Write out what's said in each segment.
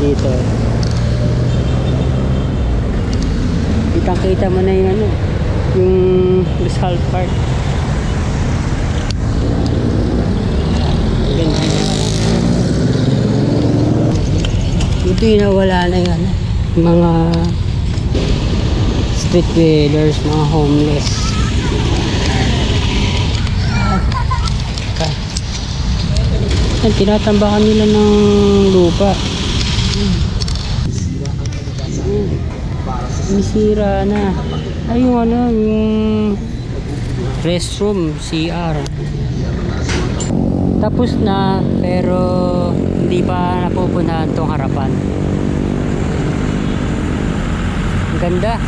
dito. Kitang kita mo na yung ano, yung Rizal Park. Ganda niya. Ito yung nawala na ano, mga street dwellers, mga homeless. Yan, tinatambakan nila ng lupa. Misira na. Ay, yung ano, yung restroom, CR. Tapos na, pero hindi pa napupunahan tong harapan. Ang ganda.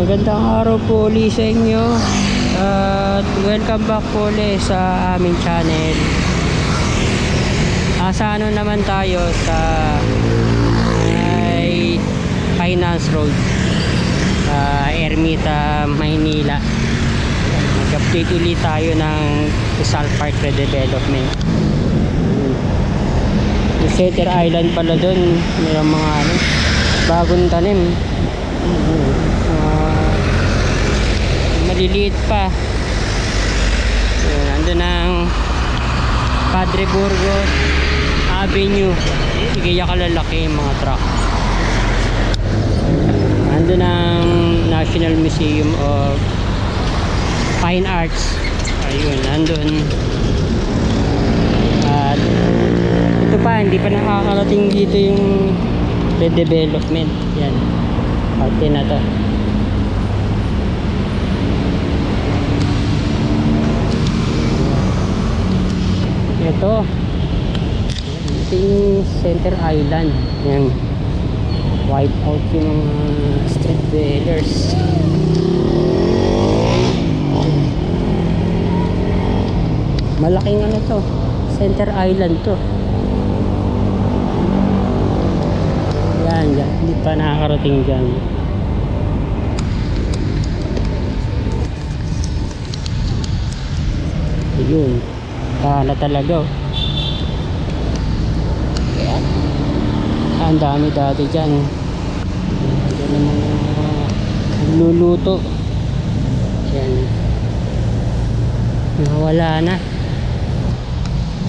Magandang araw po ulit sa inyo. At welcome back po ulit sa aming channel. Ah, sa ano naman tayo sa ay Finance Road. Ah, Ermita, Maynila. Mag-update ulit tayo ng Rizal Park Redevelopment. Setter Island pala doon. Mayroong mga ano, bagong tanim. Ah, maliliit pa. Yun, andun ang Padre Burgos Avenue. Sige, kalalaki mga truck. Andun ang National Museum of Fine Arts. Ayun, andun. At ito pa, hindi pa nakakarating dito yung redevelopment. Yan. Parte na to. Ito. Yung Center Island. Yan. Wipe out yung mga street dwellers. Malaking ano to. Center Island to. Yan. Hindi pa nakakarating dyan. Ayun. Kala talaga. oh. Ayan. Ah, Ang dami dati dyan. Diyan ang mga nagluluto. Yan. Nawala na.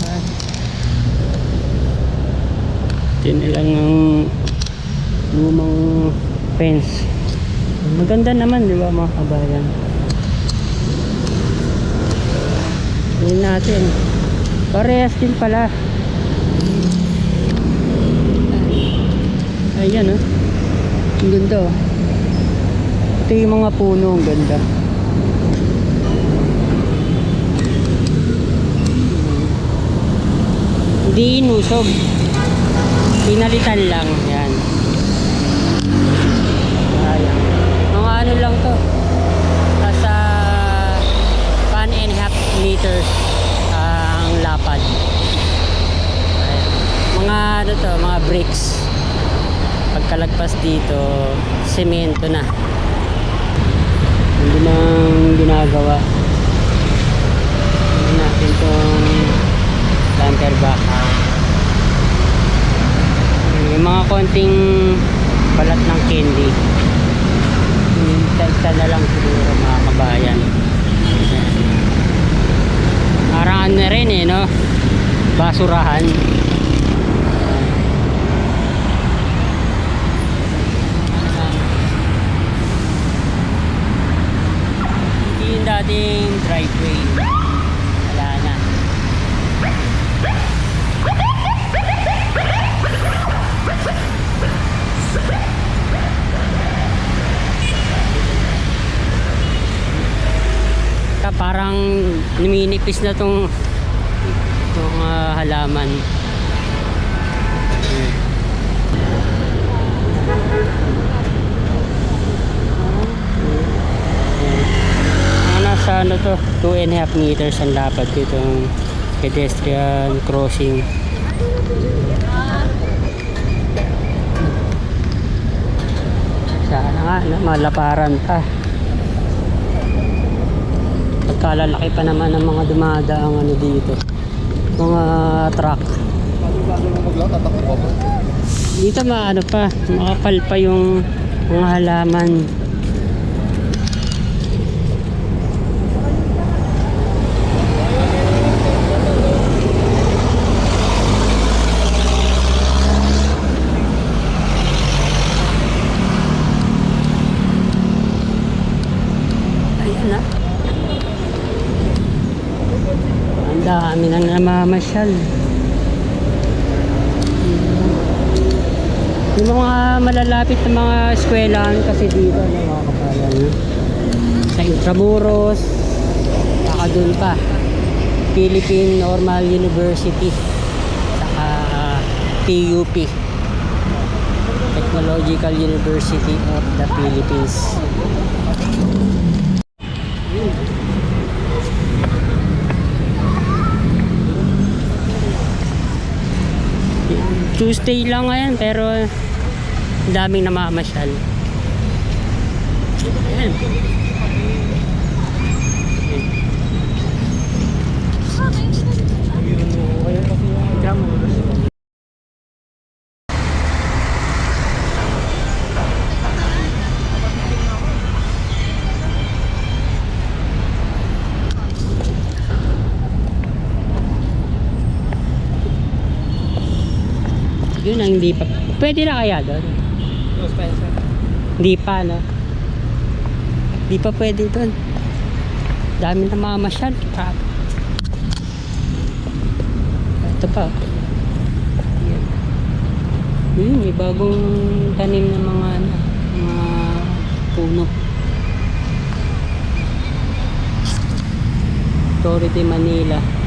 Ah. Ito na lang ang lumang fence. Maganda naman, di ba mga kabayan? Yun natin. Parehas din pala. Ayan oh. Ang ganda oh. Ito yung mga puno. Ang ganda. Hindi inusog. Pinalitan lang. Yan. Ayan. Mga ano lang to. Nasa one and half meters ang lapad. Ayan. Mga ano to, mga bricks. Pagkalagpas dito, semento na. Hindi nang ginagawa. Hindi natin itong camper back. Yung mga konting balat ng candy. Tagta na lang siguro mga kabayan. Parang ano na rin eh, no? Basurahan. Hindi yung dating driveway. Wala na. Ka parang numinipis na tong tong ah, halaman. Ayan. Mga nasa ano to, 2 and a half meters ang lapad itong pedestrian crossing. Sana nga, malaparan pa. Pagkalalaki pa naman ng mga dumadaang ano dito. mga truck. Dito maano pa, makapal pa yung mga halaman. Ayan na. Ang dami nang namamasyal. Yung mga malalapit na mga eskwelahan kasi dito na mga kapalan. Sa Intramuros, saka dun pa. Philippine Normal University, saka PUP. Technological University of the Philippines. Tuesday lang ngayon pero daming namamasyal. Ayan. Yun ang hindi pa. Pwede na kaya doon? Hindi pa, no? Hindi pa pwede doon. Dami na mamasyal. Crap. Ito pa. Yan. Yun, may bagong tanim ng mga, ano, mga puno. Torre de Manila.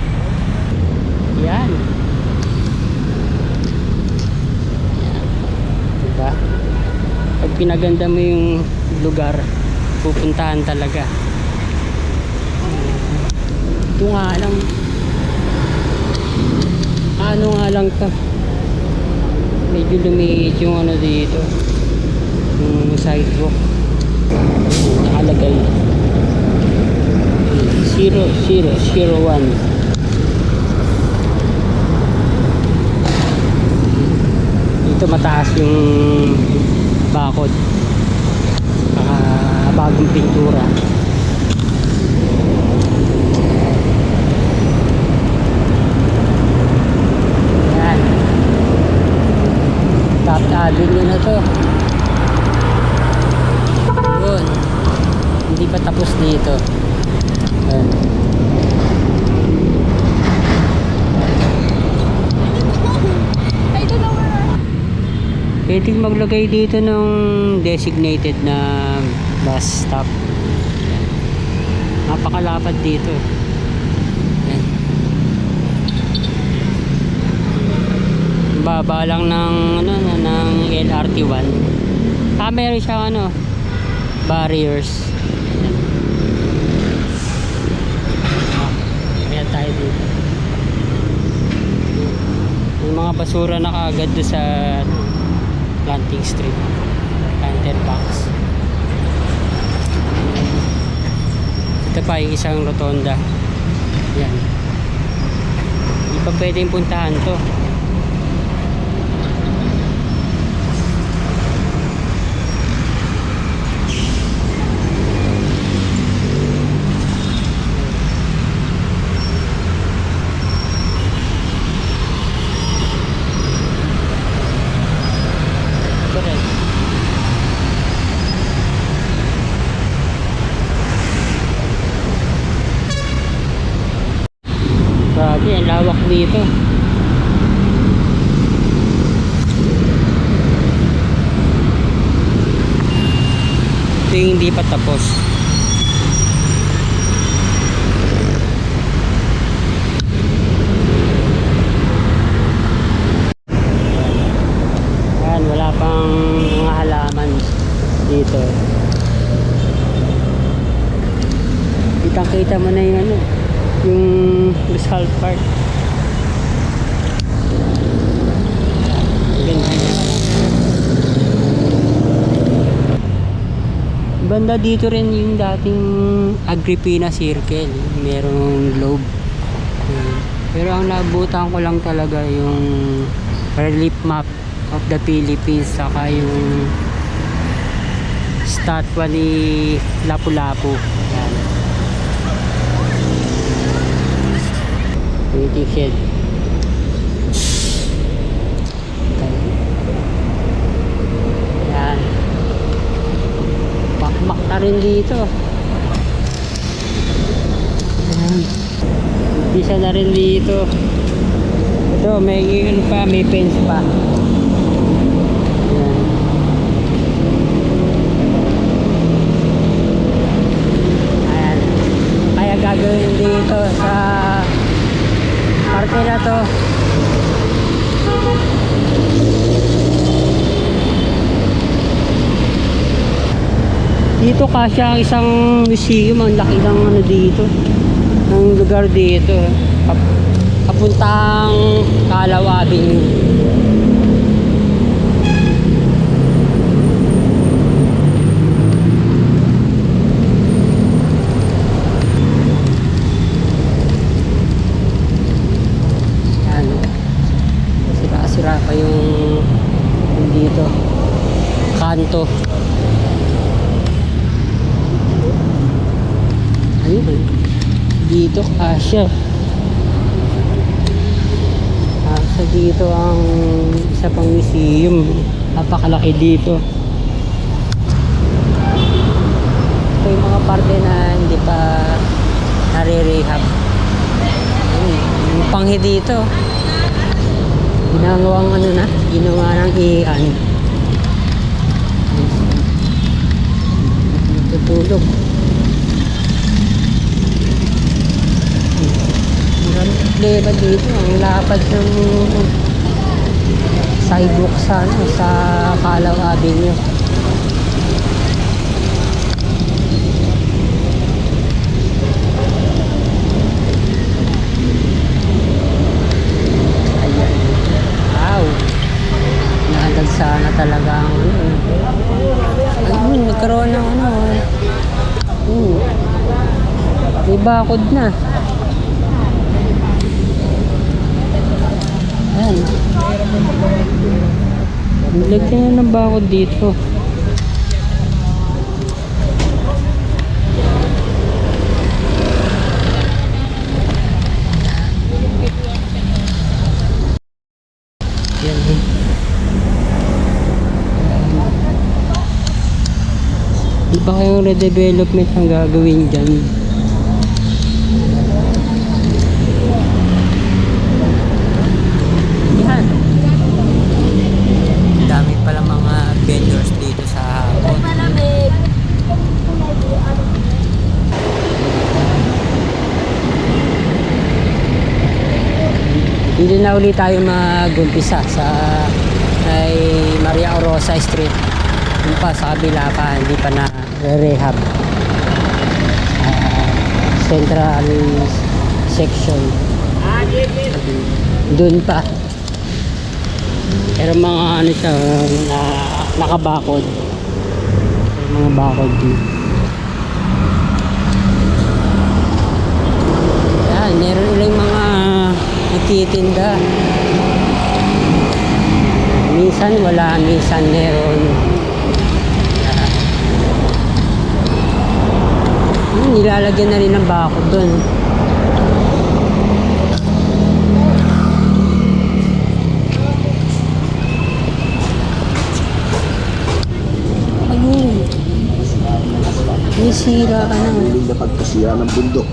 Pinaganda mo yung lugar, pupuntahan talaga. Ito nga lang. Ano nga lang to. Medyo lumiit yung ano dito. Yung sidewalk. Nakalagay. 0001. dito mataas yung bakod. Saka bagong pintura. Yan top avenue na to. Yun. Hindi pa tapos dito. Yan Pwedeng maglagay dito ng designated na bus stop. Napakalapad dito. Yan. Baba lang ng ano ng LRT1. Ah, meron siyang ano barriers. Ayan tayo dito. Yung mga basura na kaagad sa ano, planting strip planter box. Ito pa yung isang rotonda. Yan. Hindi pa pwedeng puntahan to Correct. Grabe, ang lawak dito. Ito yung hindi pa tapos. Ayan, wala pang mga halaman dito. Kitang kita mo na yung ano, yung Rizal Park. Ganda niya. Banda dito rin yung dating Agripina Circle. Merong globe. Pero ang nabutan ko lang talaga yung relief map of the Philippines saka yung statwa ni Lapu-Lapu. Yan. Waiting shed. Yan. Na rin dito. Yan. Isa na rin dito. Ito, may ano pa, may fence pa. Yan. Ayan. Kaya gagawin dito sa parte na to. Dito kasi ang isang museum, ang laki ng ano dito. Ng lugar dito. Pap- Papuntang Kalaw. Yan. Sira-sira pa yung yung dito. Kanto. Ayun. Dito kasya. Asa dito ang isa pang museum. Napakalaki dito. Ito yung mga parte na hindi pa nare-rehab. Ayun, Yung panghi dito. Ginagawang ano na, ginawa ng ian. Tutulog. Maraming problema dito. Ang lapad ng sidewalk sa, ano, sa Kalaw Avenue. Sana talaga ang ano. eh. Ayun, nagkaroon ng ano. Hmm. May bakod na. Ayan. Nilagyan na ng bakod dito. Yan. Di ba kayong redevelopment ang gagawin dyan? Yan. Dami pala mga vendors dito sa hapon. Dito na ulit tayo mag-umpisa sa ay Maria Orosa Street. Yung pa sa kabila pa, hindi pa na rehab. Ah, central section. Doon pa. Pero mga ano siya, na, nakabakod. Mga bakod dito. Yan, meron nagtitinda. Minsan wala, minsan meron. Yan. Nilalagyan na rin ng bakod doon. Ayun. May sira ka na. Muling na pagkasira ng bundok.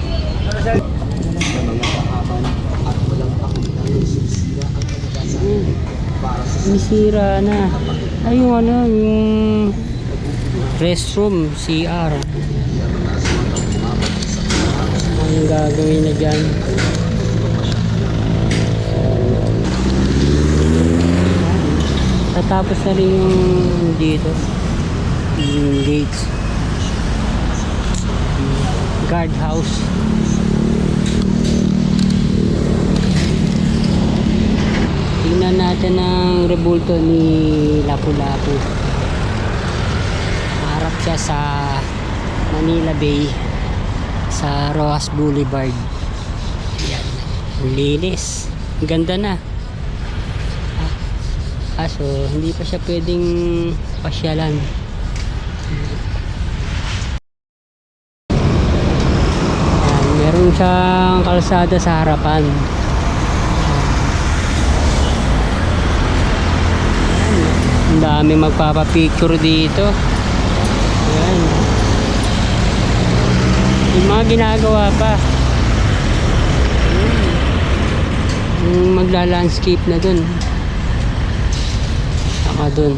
May sira na. Ay, yung ano, yung restroom, CR. Anong gagawin na dyan? Tatapos na rin yung dito. Yung gates. Guard house. Natin ang rebulto ni Lapu-Lapu. Harap siya sa Manila Bay sa Rojas Boulevard. Yan. Linis. Ganda na. Ah, so, hindi pa siya pwedeng pasyalan. Yan, meron siyang kalsada sa harapan. Yan. Ang dami magpapapicture dito. Yan. Yung mga ginagawa pa. Yung magla-landscape na dun. Saka dun.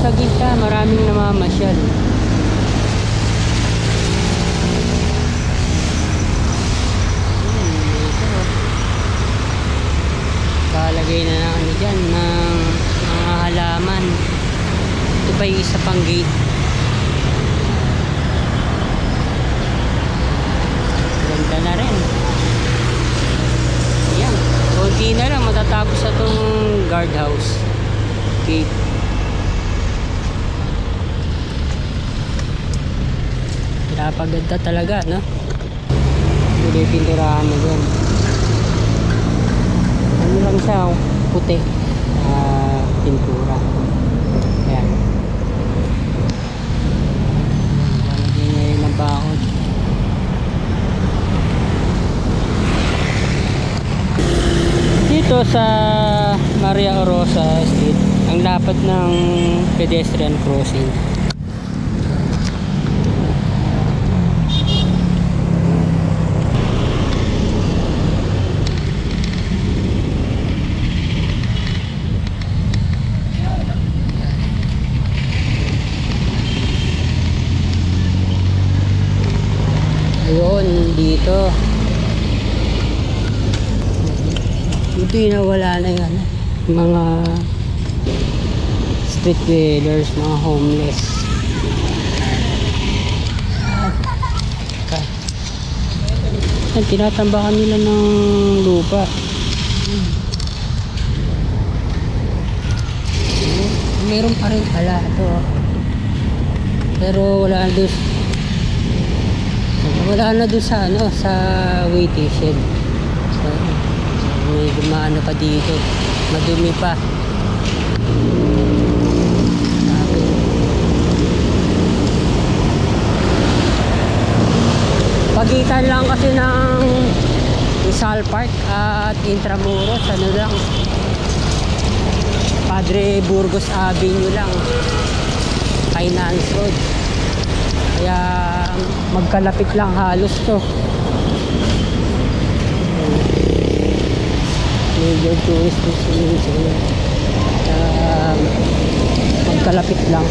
Sa gitna, maraming namamasyal. Lalagay na ng ano dyan, ng mga halaman. Ito pa yung isa pang gate. Ganda na rin. Yan. Konti na lang matatapos na itong guardhouse. Gate. Pinapaganda talaga, no? Hindi pinturahan mo dyan. Lang siya, oh, puti. Ah, pintura. Ayan. Lalagyan niya yun ng bakod. Dito sa Maria Orosa Street, ang dapat ng pedestrian crossing. Ayun, dito. Dito yung nawala na ano, mga street dwellers, mga homeless. Yan, tinatambakan nila ng lupa. Meron pa rin pala ito. Pero wala na doon. Wala na doon sa ano, sa waiting shed. So, may dumaan pa dito. Madumi pa. Pagitan lang kasi ng Rizal Park at Intramuros, ano lang. Padre Burgos Avenue lang. Finance Road. Kaya magkalapit lang halos to. Major tourist destination. Uh, magkalapit lang.